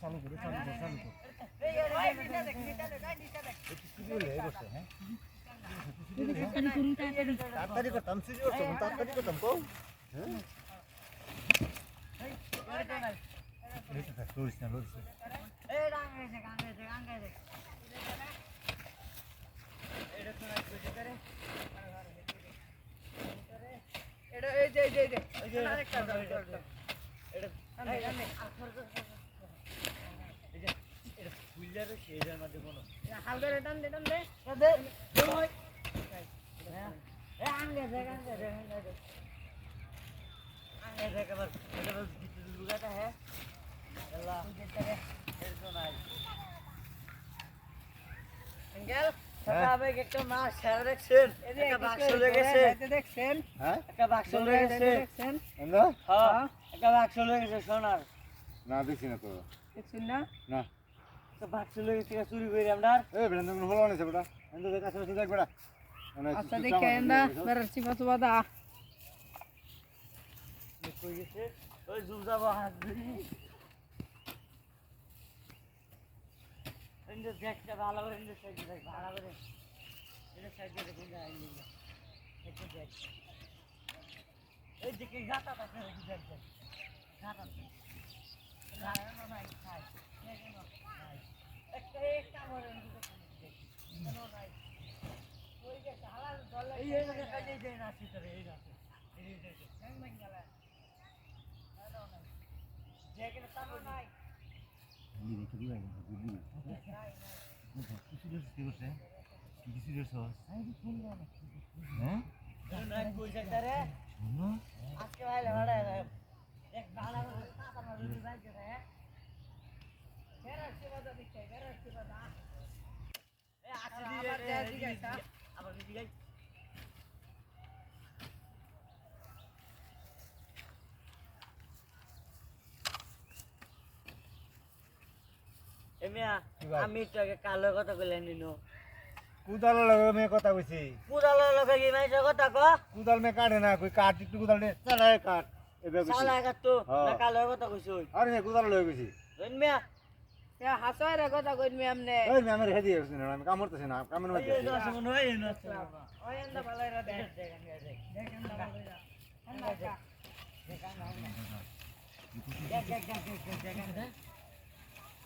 চালু করে চালু করে চালু করে তাড়াতাড়ি করতাম সিজি করতাম তাড়াতাড়ি করতাম কও হালকা রেটান দে টান সোনার না দেখছি না তো। দেখছেন না। না তো বাক্স লেগেছে চুরি করে আমরা এ বেড়া তুমি হলো না সেটা আমি তো কাছে দেখবে আচ্ছা দেখে এন্দা বেড়ার চিপা চুপা দা ভালো করে একটা আজকে ভাইলে ভাড়া এক বালা করে সাতা না রুটি বাইকে রে বেরা সেবা দা দিছে বেরা সেবা দা এ আসি দি আবার দেয়া দিকে একটা। আবার দি গাই এমিয়া কি ভাই? আমি তো আগে কালো কথা কইলে নিনো কুদালের লগে মেয়ে কথা কইছি পুরালো লোকে কি মাইছে কথা ক কুদাল মে কাটে না কই কাট একটু কুদাল নে চালা কাট এবে কইছি সালা কাট তো হ্যাঁ। না কালো কথা কইছই আরে হে কুদাল লগে কইছি এমিয়া ইয়া হাসায় রে কথা কইমি আমনে এই মে আমার হেদি আছে না আমি কাম করতেছি না কামের মধ্যে এই আছি। মন হয় না ওই এন্দা ভালাইরা দে দেখ এন্দা ভালাইরা এন্দা কা ভাই এটা লই যাই আমি এটা লই